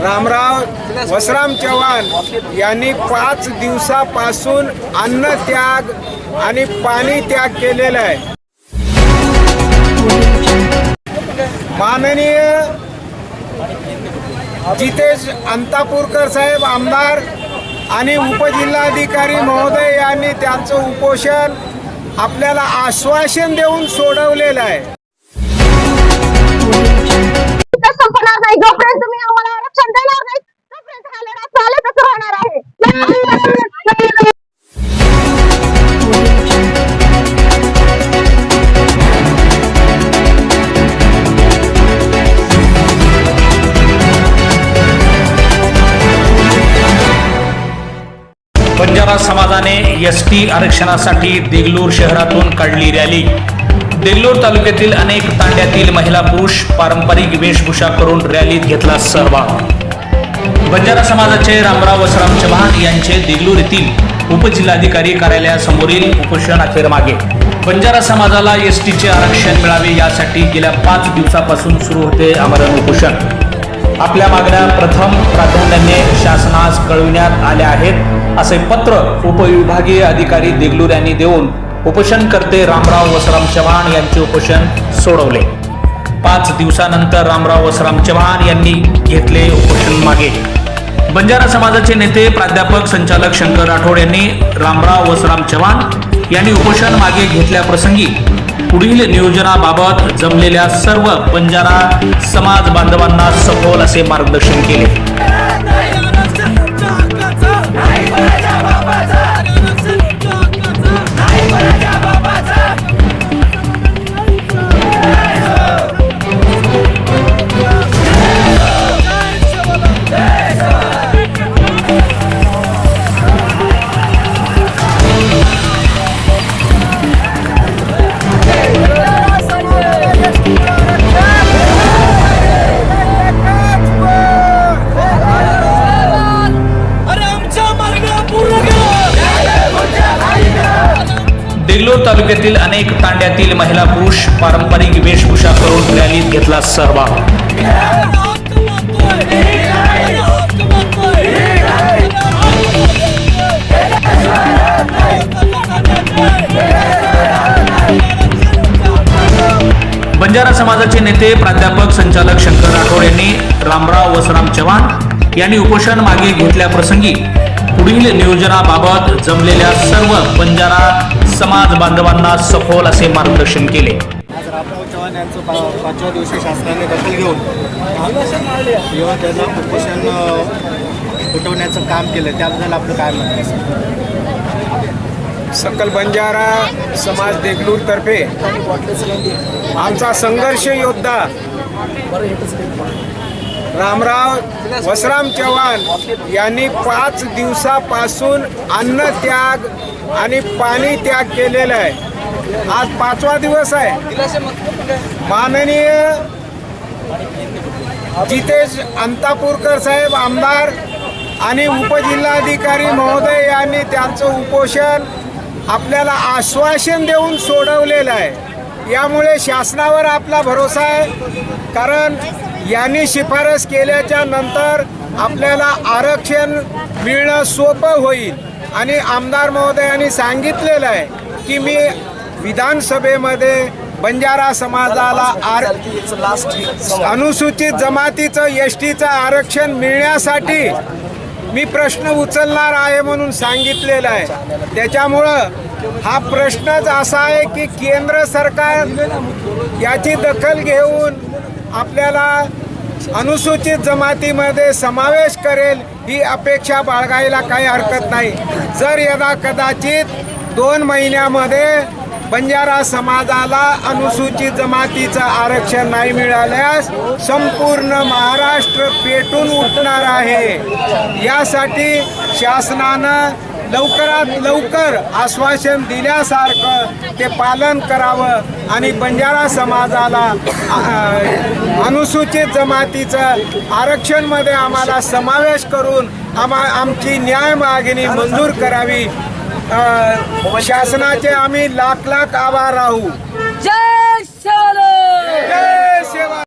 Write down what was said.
रामराव वसराम चव्हाण यांनी पाच दिवसापासून अन्न त्याग आणि पाणी त्याग केलेला आहे. माननीय जितेश अंतापूरकर साहेब आमदार आणि उपजिल्हाधिकारी महोदय यांनी त्यांचं उपोषण आपल्याला आश्वासन देऊन सोडवलेलं आहे. बंजारा समाजाने एस टी आरक्षणासाठी देगलूर शहरातून काढली रॅली. देगलूर तालुक्यातील अनेक तांड्यातील महिला पुरुष पारंपरिक वेशभूषा करून रॅलीत घेतला सहभाग. बंजारा समाजाचे रामराव वसराम चव्हाण यांचे देगलूर येथील उपजिल्हाधिकारी कार्यालयासमोरील उपोषण अखेर मागे बंजारा समाजाला एस टीचे आरक्षण मिळावे यासाठी गेल्या पाच दिवसापासून सुरू होते आमरण उपोषण. आपल्या मागण्या प्रथम प्राधान्याने शासनास कळविण्यात आल्या आहेत असे पत्र उपविभागीय अधिकारी देगलूर यांनी देऊन उपोषणकर्ते रामराव वसराम चव्हाण यांचे उपोषण सोडवले. पाच दिवसानंतर रामराव वसराम चव्हाण यांनी घेतले उपोषण मागे. बंजारा समाजाचे नेते प्राध्यापक संचालक शंकर राठोड यांनी रामराव वसराम चव्हाण यांनी उपोषण मागे घेतल्याप्रसंगी पुढील नियोजनाबाबत जमलेल्या सर्व बंजारा समाज बांधवांना सखोल असे मार्गदर्शन केले. तालुक्यातील अनेक तांड्यातील महिला पुरुष पारंपरिक वेशभूषा करून रॅलीत घेतला सहभाग. बंजारा समाजाचे नेते प्राध्यापक संचालक शंकर राठोड यांनी रामराव वसराम चव्हाण यांनी उपोषण मागे घेतल्याप्रसंगी पुढील नियोजनाबाबत जमलेल्या सर्व बंजारा समाज बांधवांना सखोल असे मार्गदर्शन केले आज रामराव चव्हाण यांचं पा पाचव्या दिवशी शासनाने दखल घेऊन किंवा त्यांना उपोषण अ, उठवण्याचं काम केलं त्याबद्दल आपलं काय सर? सकल बंजारा समाज देगलूर तर्फे आमचा संघर्ष योद्धा रामराव वसराम चव्हाण यांनी पाच दिवसापासून अन्न त्याग आणि पाणी त्याग केलेला आहे. आज पाचवा दिवस आहे. माननीय जितेश अंतापूरकर साहेब आमदार आणि उपजिल्हाधिकारी महोदय यांनी त्यांचं उपोषण आपल्याला आश्वासन देऊन सोडवलेलं आहे. यामुळे शासनावर आपला भरोसा आहे. कारण यांनी शिफारस केल्याच्यानंतर आपल्याला आरक्षण मिळणं सोपं होईल. आणि आमदार महोदयांनी सांगितलेलं आहे की मी विधानसभेमध्ये बंजारा समाजाला आर अनुसूचित जमातीचं एस टीचं आरक्षण मिळण्यासाठी मी प्रश्न उचलणार आहे म्हणून सांगितलेला आहे. त्याच्यामुळं हा प्रश्नच असा आहे की केंद्र सरकार याची दखल घेऊन आपल्याला अनुसूचित जमातीमध्ये समावेश करेल ही अपेक्षा बाळगायला काही हरकत नाही. जर यदा कदाचित दोन महिन्यामध्ये बंजारा समाजाला अनुसूचित जमातीचं आरक्षण नाही मिळाल्यास संपूर्ण महाराष्ट्र पेटून उठणार आहे. यासाठी शासनानं लवकरात लवकर आश्वासन दिल्यासारखं ते पालन करावं आणि बंजारा समाजाला अनुसूचित जमातीचं आरक्षणमध्ये आम्हाला समावेश करून आम्हा आमची न्याय मागणी मंजूर करावी शासनाचे आम्ही लाख लाख आभार राहू. जय सेवा